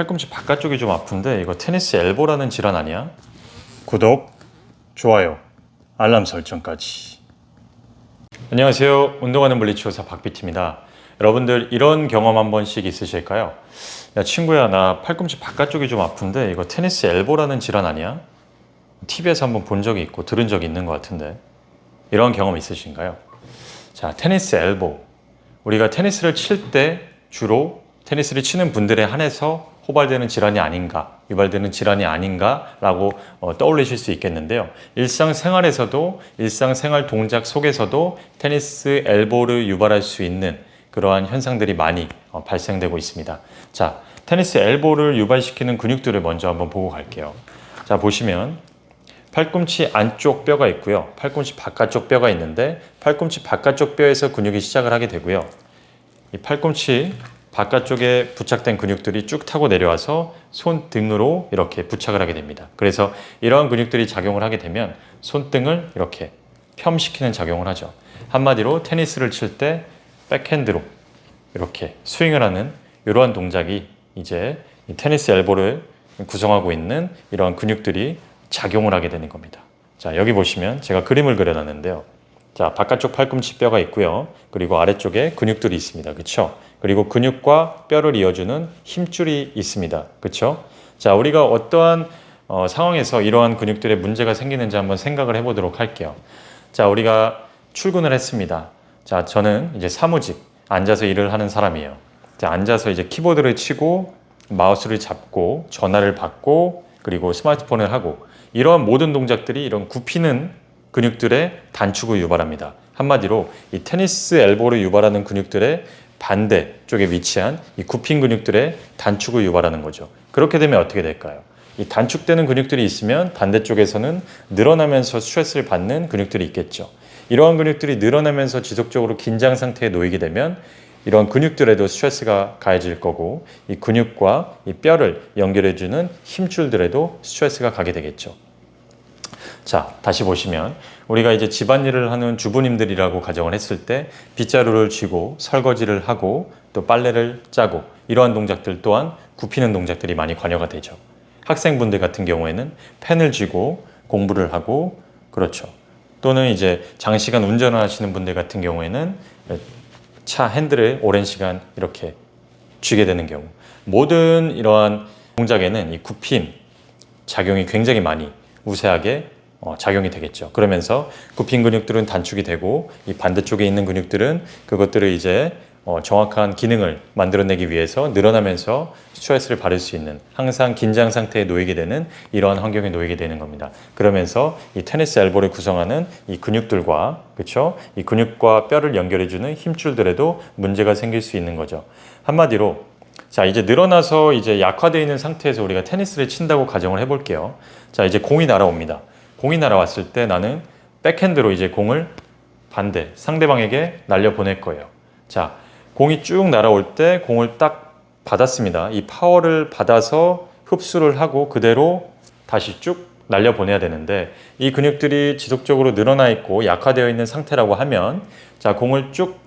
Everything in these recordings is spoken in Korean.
팔꿈치 바깥쪽이 좀 아픈데 이거 테니스 엘보라는 질환 아니야? 구독, 좋아요, 알람 설정까지. 안녕하세요. 운동하는 물리치료사 박비트입니다. 여러분들 이런 경험 한 번씩 있으실까요? 야 친구야 나 팔꿈치 바깥쪽이 좀 아픈데 이거 테니스 엘보라는 질환 아니야? TV에서 한번 본 적이 있고 들은 적이 있는 것 같은데 이런 경험 있으신가요? 자 테니스 엘보 우리가 테니스를 칠 때 주로 테니스를 치는 분들에 한해서 호발되는 질환이 아닌가, 유발되는 질환이 아닌가라고 어, 떠올리실 수 있겠는데요. 일상생활에서도 일상생활 동작 속에서도 테니스 엘보를 유발할 수 있는 그러한 현상들이 많이 어, 발생되고 있습니다. 자, 테니스 엘보를 유발시키는 근육들을 먼저 한번 보고 갈게요. 자, 보시면 팔꿈치 안쪽 뼈가 있고요. 팔꿈치 바깥쪽 뼈가 있는데 팔꿈치 바깥쪽 뼈에서 근육이 시작을 하게 되고요. 이 팔꿈치 바깥쪽에 부착된 근육들이 쭉 타고 내려와서 손등으로 이렇게 부착을 하게 됩니다. 그래서 이러한 근육들이 작용을 하게 되면 손등을 이렇게 폄시키는 작용을 하죠. 한마디로 테니스를 칠 때 백핸드로 이렇게 스윙을 하는 이러한 동작이 이제 이 테니스 엘보를 구성하고 있는 이러한 근육들이 작용을 하게 되는 겁니다. 자, 여기 보시면 제가 그림을 그려놨는데요. 자, 바깥쪽 팔꿈치 뼈가 있고요. 그리고 아래쪽에 근육들이 있습니다. 그렇죠? 그리고 근육과 뼈를 이어주는 힘줄이 있습니다. 그렇죠? 자, 우리가 어떠한 어, 상황에서 이러한 근육들의 문제가 생기는지 한번 생각을 해보도록 할게요. 자, 우리가 출근을 했습니다. 자, 저는 이제 사무직 앉아서 일을 하는 사람이에요. 자, 앉아서 이제 키보드를 치고 마우스를 잡고 전화를 받고 그리고 스마트폰을 하고 이러한 모든 동작들이 이런 굽히는 근육들의 단축을 유발합니다. 한마디로 이 테니스 엘보를 유발하는 근육들의 반대 쪽에 위치한 이 굽힌 근육들의 단축을 유발하는 거죠. 그렇게 되면 어떻게 될까요? 이 단축되는 근육들이 있으면 반대쪽에서는 늘어나면서 스트레스를 받는 근육들이 있겠죠. 이러한 근육들이 늘어나면서 지속적으로 긴장 상태에 놓이게 되면 이러한 근육들에도 스트레스가 가해질 거고 이 근육과 이 뼈를 연결해주는 힘줄들에도 스트레스가 가게 되겠죠. 자, 다시 보시면 우리가 이제 집안일을 하는 주부님들이라고 가정을 했을 때 빗자루를 쥐고 설거지를 하고 또 빨래를 짜고 이러한 동작들 또한 굽히는 동작들이 많이 관여가 되죠. 학생분들 같은 경우에는 펜을 쥐고 공부를 하고 그렇죠. 또는 이제 장시간 운전을 하시는 분들 같은 경우에는 차 핸들을 오랜 시간 이렇게 쥐게 되는 경우 모든 이러한 동작에는 이 굽힘 작용이 굉장히 많이 우세하게 어, 작용이 되겠죠. 그러면서 굽힌 근육들은 단축이 되고 이 반대쪽에 있는 근육들은 그것들을 이제 어, 정확한 기능을 만들어내기 위해서 늘어나면서 스트레스를 받을 수 있는 항상 긴장 상태에 놓이게 되는 이러한 환경에 놓이게 되는 겁니다. 그러면서 이 테니스 엘보를 구성하는 이 근육들과 그렇죠? 이 근육과 뼈를 연결해주는 힘줄들에도 문제가 생길 수 있는 거죠. 한마디로 자 이제 늘어나서 이제 약화되어 있는 상태에서 우리가 테니스를 친다고 가정을 해볼게요. 자 이제 공이 날아옵니다. 공이 날아왔을 때 나는 백핸드로 이제 공을 반대 상대방에게 날려 보낼 거예요. 자, 공이 쭉 날아올 때 공을 딱 받았습니다. 이 파워를 받아서 흡수를 하고 그대로 다시 쭉 날려 보내야 되는데 이 근육들이 지속적으로 늘어나 있고 약화되어 있는 상태라고 하면 자, 공을 쭉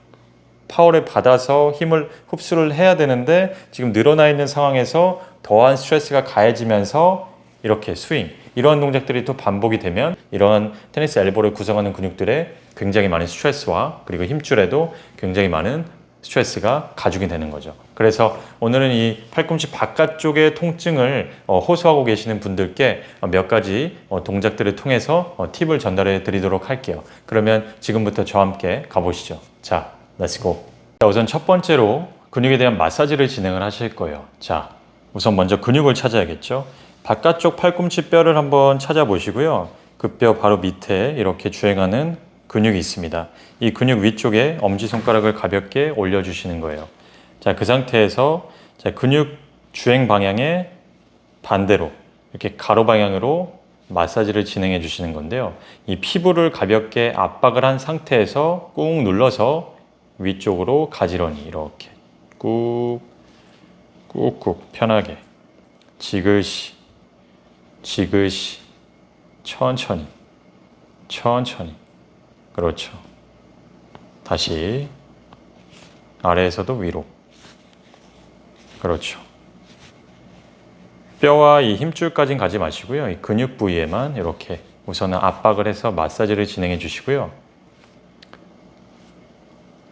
파워를 받아서 힘을 흡수를 해야 되는데 지금 늘어나 있는 상황에서 더한 스트레스가 가해지면서 이렇게 스윙 이러한 동작들이 또 반복이 되면 이러한 테니스 엘보를 구성하는 근육들의 굉장히 많은 스트레스와 그리고 힘줄에도 굉장히 많은 스트레스가 가중이 되는 거죠. 그래서 오늘은 이 팔꿈치 바깥쪽의 통증을 어, 호소하고 계시는 분들께 몇 가지 어, 동작들을 통해서 어, 팁을 전달해 드리도록 할게요. 그러면 지금부터 저와 함께 가보시죠. 자, 렛츠고. 우선 첫 번째로 근육에 대한 마사지를 진행을 하실 거예요. 자, 우선 먼저 근육을 찾아야겠죠. 바깥쪽 팔꿈치 뼈를 한번 찾아보시고요. 그 뼈 바로 밑에 이렇게 주행하는 근육이 있습니다. 이 근육 위쪽에 엄지손가락을 가볍게 올려주시는 거예요. 자, 그 상태에서 자, 근육 주행 방향의 반대로 이렇게 가로 방향으로 마사지를 진행해 주시는 건데요. 이 피부를 가볍게 압박을 한 상태에서 꾹 눌러서 위쪽으로 가지런히 이렇게 꾹 꾹꾹 편하게 지그시 지그시 천천히 천천히 그렇죠. 다시 아래에서도 위로 그렇죠. 뼈와 이 힘줄까지는 가지 마시고요. 이 근육 부위에만 이렇게 우선은 압박을 해서 마사지를 진행해 주시고요.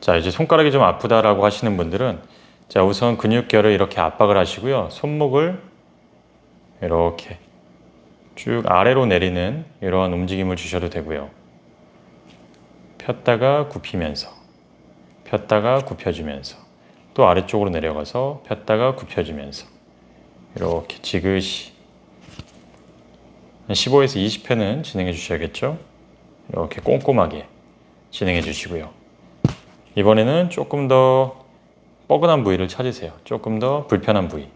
자, 이제 손가락이 좀 아프다라고 하시는 분들은 자, 우선 근육결을 이렇게 압박을 하시고요. 손목을 이렇게 쭉 아래로 내리는 이러한 움직임을 주셔도 되고요. 폈다가 굽히면서 폈다가 굽혀주면서 또 아래쪽으로 내려가서 폈다가 굽혀주면서 이렇게 지그시 한 15에서 20회는 진행해 주셔야겠죠. 이렇게 꼼꼼하게 진행해 주시고요. 이번에는 조금 더 뻐근한 부위를 찾으세요. 조금 더 불편한 부위.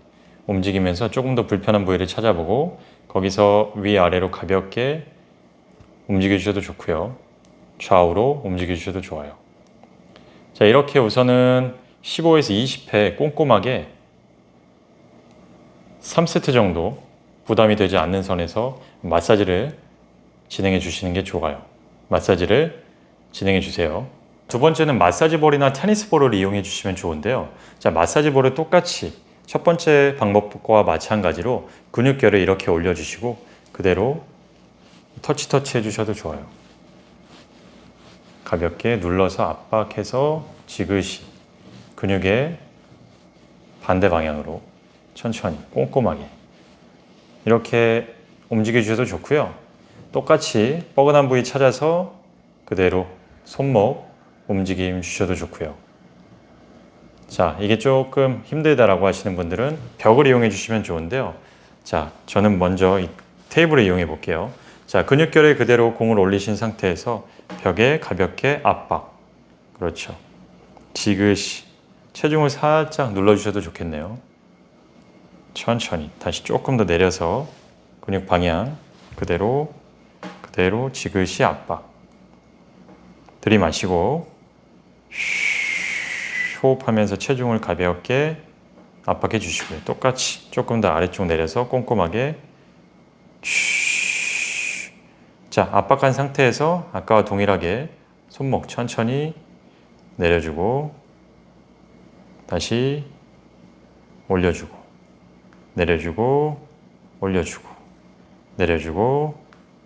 움직이면서 조금 더 불편한 부위를 찾아보고 거기서 위아래로 가볍게 움직여 주셔도 좋고요. 좌우로 움직여 주셔도 좋아요. 자, 이렇게 우선은 15에서 20회 꼼꼼하게 3세트 정도 부담이 되지 않는 선에서 마사지를 진행해 주시는 게 좋아요. 마사지를 진행해 주세요. 두 번째는 마사지 볼이나 테니스 볼을 이용해 주시면 좋은데요. 자, 마사지 볼을 똑같이 첫 번째 방법과 마찬가지로 근육결을 이렇게 올려주시고 그대로 터치 터치 해주셔도 좋아요. 가볍게 눌러서 압박해서 지그시 근육의 반대 방향으로 천천히 꼼꼼하게 이렇게 움직여 주셔도 좋고요. 똑같이 뻐근한 부위 찾아서 그대로 손목 움직임 주셔도 좋고요. 자, 이게 조금 힘들다라고 하시는 분들은 벽을 이용해 주시면 좋은데요. 자, 저는 먼저 이 테이블을 이용해 볼게요. 자, 근육결에 그대로 공을 올리신 상태에서 벽에 가볍게 압박. 그렇죠. 지그시 체중을 살짝 눌러 주셔도 좋겠네요. 천천히 다시 조금 더 내려서 근육 방향 그대로 그대로 지그시 압박. 들이마시고 쉬, 호흡하면서 체중을 가볍게 압박해 주시고요. 똑같이 조금 더 아래쪽 내려서 꼼꼼하게 쉬. 자, 압박한 상태에서 아까와 동일하게 손목 천천히 내려주고 다시 올려주고 내려주고 올려주고 내려주고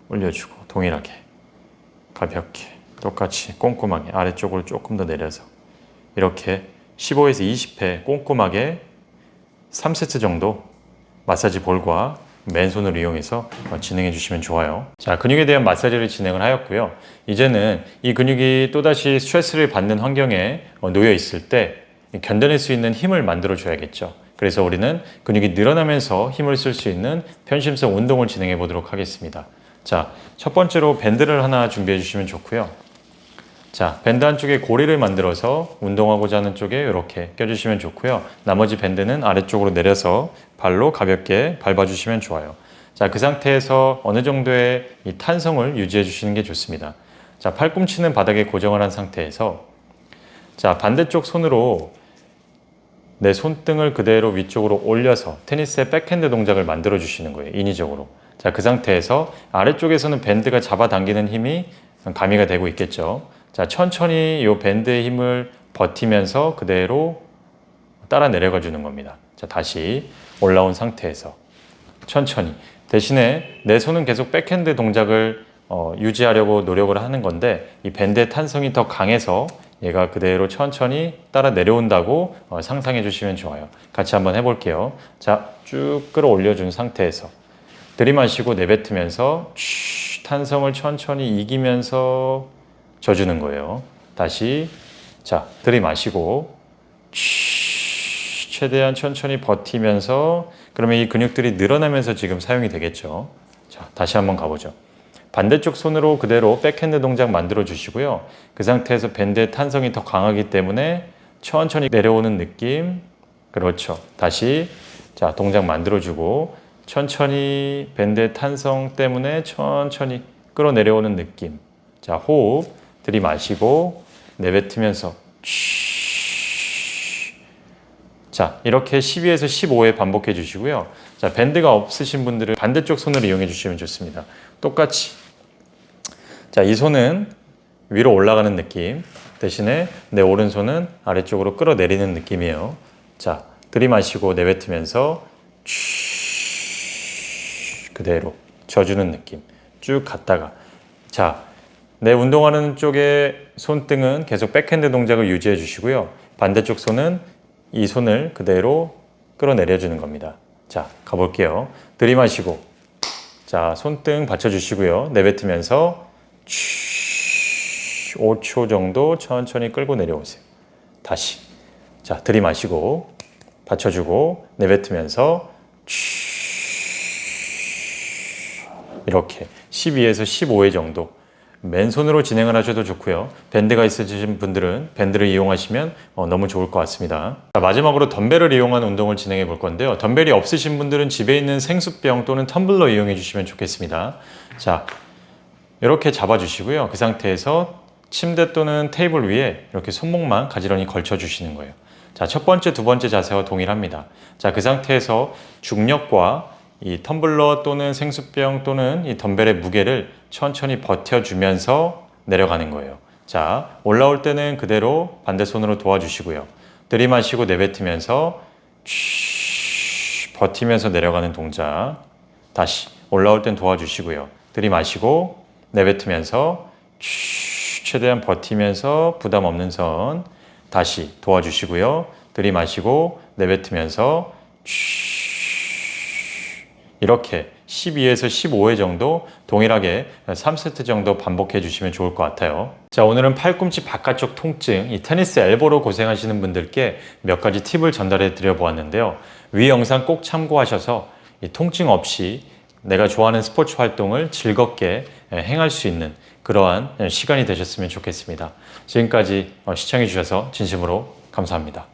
올려주고 동일하게 가볍게 똑같이 꼼꼼하게 아래쪽으로 조금 더 내려서 이렇게 15에서 20회 꼼꼼하게 3세트 정도 마사지 볼과 맨손을 이용해서 진행해 주시면 좋아요. 자, 근육에 대한 마사지를 진행을 하였고요. 이제는 이 근육이 또다시 스트레스를 받는 환경에 놓여 있을 때 견뎌낼 수 있는 힘을 만들어 줘야겠죠. 그래서 우리는 근육이 늘어나면서 힘을 쓸 수 있는 편심성 운동을 진행해 보도록 하겠습니다. 자, 첫 번째로 밴드를 하나 준비해 주시면 좋고요. 자, 밴드 한쪽에 고리를 만들어서 운동하고자 하는 쪽에 이렇게 껴주시면 좋고요. 나머지 밴드는 아래쪽으로 내려서 발로 가볍게 밟아주시면 좋아요. 자, 그 상태에서 어느 정도의 이 탄성을 유지해 주시는 게 좋습니다. 자, 팔꿈치는 바닥에 고정을 한 상태에서 자, 반대쪽 손으로 내 손등을 그대로 위쪽으로 올려서 테니스의 백핸드 동작을 만들어 주시는 거예요. 인위적으로. 자, 그 상태에서 아래쪽에서는 밴드가 잡아당기는 힘이 가미가 되고 있겠죠. 자, 천천히 이 밴드의 힘을 버티면서 그대로 따라 내려가 주는 겁니다. 자, 다시 올라온 상태에서 천천히. 대신에 내 손은 계속 백핸드 동작을 어, 유지하려고 노력을 하는 건데 이 밴드의 탄성이 더 강해서 얘가 그대로 천천히 따라 내려온다고 어, 상상해 주시면 좋아요. 같이 한번 해볼게요. 자, 쭉 끌어올려 준 상태에서 들이마시고 내뱉으면서 쉬, 탄성을 천천히 이기면서 져주는 거예요. 다시 자 들이마시고 쉬, 최대한 천천히 버티면서 그러면 이 근육들이 늘어나면서 지금 사용이 되겠죠. 자 다시 한번 가보죠. 반대쪽 손으로 그대로 백핸드 동작 만들어 주시고요. 그 상태에서 밴드의 탄성이 더 강하기 때문에 천천히 내려오는 느낌. 그렇죠. 다시 자 동작 만들어 주고 천천히 밴드의 탄성 때문에 천천히 끌어내려오는 느낌. 자 호흡 들이마시고 내뱉으면서 쉬. 자 이렇게 12에서 15회 반복해 주시고요. 자 밴드가 없으신 분들은 반대쪽 손을 이용해 주시면 좋습니다. 똑같이 자이 손은 위로 올라가는 느낌 대신에 내 오른손은 아래쪽으로 끌어내리는 느낌이에요. 자 들이마시고 내뱉으면서 쉬. 그대로 져주는 느낌 쭉 갔다가 자, 내 운동하는 쪽에 손등은 계속 백핸드 동작을 유지해 주시고요. 반대쪽 손은 이 손을 그대로 끌어내려 주는 겁니다. 자, 가볼게요. 들이마시고 자, 손등 받쳐주시고요. 내뱉으면서 5초 정도 천천히 끌고 내려오세요. 다시. 자, 들이마시고 받쳐주고 내뱉으면서 이렇게 12에서 15회 정도 맨손으로 진행을 하셔도 좋고요. 밴드가 있으신 분들은 밴드를 이용하시면 어, 너무 좋을 것 같습니다. 자, 마지막으로 덤벨을 이용한 운동을 진행해 볼 건데요. 덤벨이 없으신 분들은 집에 있는 생수병 또는 텀블러 이용해 주시면 좋겠습니다. 자, 이렇게 잡아주시고요. 그 상태에서 침대 또는 테이블 위에 이렇게 손목만 가지런히 걸쳐 주시는 거예요. 자, 첫 번째, 두 번째 자세와 동일합니다. 자, 그 상태에서 중력과 이 텀블러 또는 생수병 또는 이 덤벨의 무게를 천천히 버텨주면서 내려가는 거예요. 자, 올라올 때는 그대로 반대 손으로 도와주시고요. 들이마시고 내뱉으면서 쉬, 버티면서 내려가는 동작. 다시 올라올 땐 도와주시고요. 들이마시고 내뱉으면서 쉬, 최대한 버티면서 부담 없는 선. 다시 도와주시고요. 들이마시고 내뱉으면서 쉬, 이렇게 12에서 15회 정도 동일하게 3세트 정도 반복해 주시면 좋을 것 같아요. 자, 오늘은 팔꿈치 바깥쪽 통증, 이 테니스 엘보로 고생하시는 분들께 몇 가지 팁을 전달해 드려 보았는데요. 위 영상 꼭 참고하셔서 이 통증 없이 내가 좋아하는 스포츠 활동을 즐겁게 행할 수 있는 그러한 시간이 되셨으면 좋겠습니다. 지금까지 시청해 주셔서 진심으로 감사합니다.